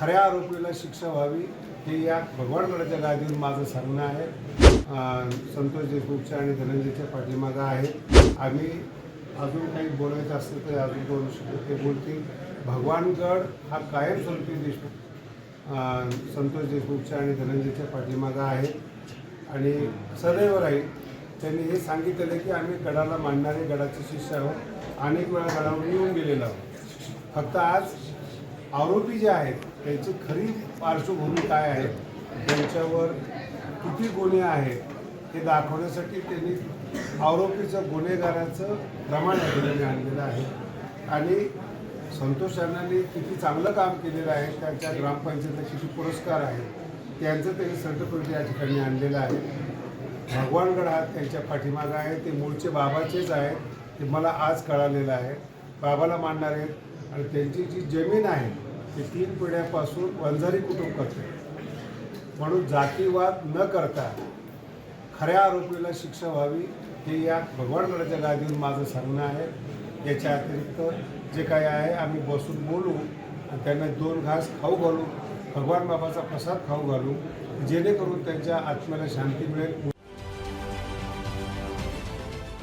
खऱ्या आरोपीला शिक्षा व्हावी हे या भगवानगडाच्या गादीवर माझं सांगणं आहे. संतोष देशमुखच्या आणि धनंजयच्या पाठीमागा आहे. आम्ही अजून काही बोलायचं असलं तर अजून बोलू शकतो ते बोलतील भगवानगड हा कायमस्वरूपी देशमुख संतोष देशमुखच्या आणि धनंजयच्या पाठीमागा आहे. आणि सदैव राहील. त्यांनी हे सांगितलेलं की आम्ही गडाला मांडणारे गडाचे शिष्य आहोत. अनेक वेळा गडावर येऊन गेलेलो आहोत. फक्त आज आरोपी जे आहेत त्यांची खरी पार्श्वभूमी काय आहे? त्यांच्यावर किती गुन्हे आहेत? हे दाखवण्यासाठी त्यांनी आरोपीचं गुन्हेगाराचं प्रमाण या ठिकाणी आणलेलं आहे. आणि संतोष अण्णांनी किती चांगलं काम केलेलं आहे त्यांच्या ग्रामपंचायतीला किती पुरस्कार आहेत त्यांचं त्यांनी सर्टिफिकेट या ठिकाणी आणलेलं आहे. भगवानगड हा त्यांच्या पाठीमागं आहे ते मूळचे बाबाचेच आहेत ते मला आज कळालेलं आहे. बाबाला मानणार आहेत आणि त्यांची जी जमीन आहे ती तीन पिढ्यापासून वंजारी कुटुंब करते. म्हणून जातीवाद न करता खऱ्या आरोपीला शिक्षा व्हावी हे या भगवानगडाच्या गादीवर माझं सांगणं आहे. याच्या अतिरिक्त जे काही आहे आम्ही बसून बोलू आणि त्यांना दोन घास खाऊ घालू भगवान बाबाचा प्रसाद खाऊ घालू जेणेकरून त्यांच्या आत्म्याला शांती मिळेल.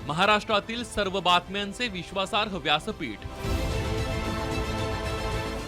महाराष्ट्रातील सर्व बातम्यांचे विश्वासार्ह व्यासपीठ